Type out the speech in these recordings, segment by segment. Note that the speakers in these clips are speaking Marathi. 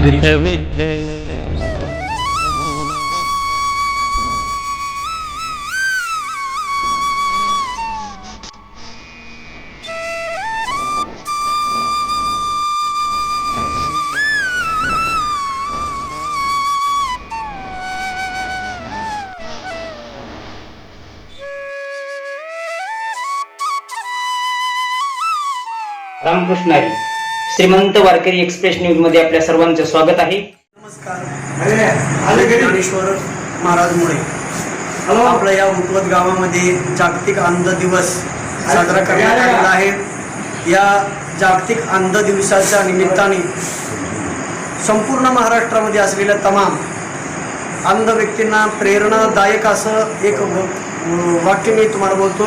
need it श्रीमंत वारकरी एक्सप्रेस न्यूजमध्ये आपल्या सर्वांचं स्वागत आहे. नमस्कार. ज्ञानेश्वर महाराज मुळे. आपल्या या मुकवत गावामध्ये जागतिक अंध दिवस साजरा करण्यात आलेला आहे. या जागतिक अंध दिवसाच्या निमित्ताने संपूर्ण महाराष्ट्रामध्ये असलेल्या तमाम अंध व्यक्तींना प्रेरणादायक असं एक वाक्य मी तुम्हाला बोलतो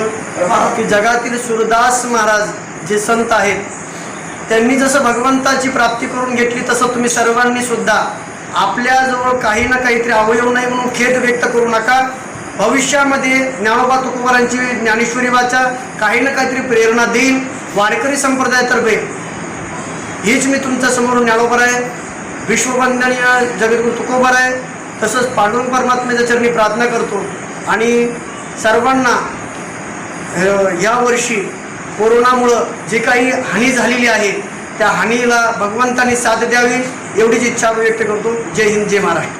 की जगातील सूरदास महाराज जे संत आहेत त्यांनी जसं भगवंताची प्राप्ती करून घेतली तसं तुम्ही सर्वांनी सुद्धा आपल्याजवळ काही ना काहीतरी अवयव नाही म्हणून खेद व्यक्त करू नका. भविष्यामध्ये ज्ञानोबा तुकोबारांची ज्ञानेश्वरी वाचा काही ना काहीतरी प्रेरणा देईल वारकरी संप्रदायातर्फे हीच मी तुमच्यासमोर ज्ञानोबर आहे. विश्ववंदनीय जगद्गुरू तुकोबर आहे. तसंच पांडुरंग परमात्म्याच्या चरणी प्रार्थना करतो. आणि सर्वांना यावर्षी वर्षी कोरोनामुळं जी काही हानी झालेली आहे त्या हानीला भगवंतांनी साथ द्यावी एवढीच इच्छा व्यक्त करतो. जय हिंद जय महाराष्ट्र.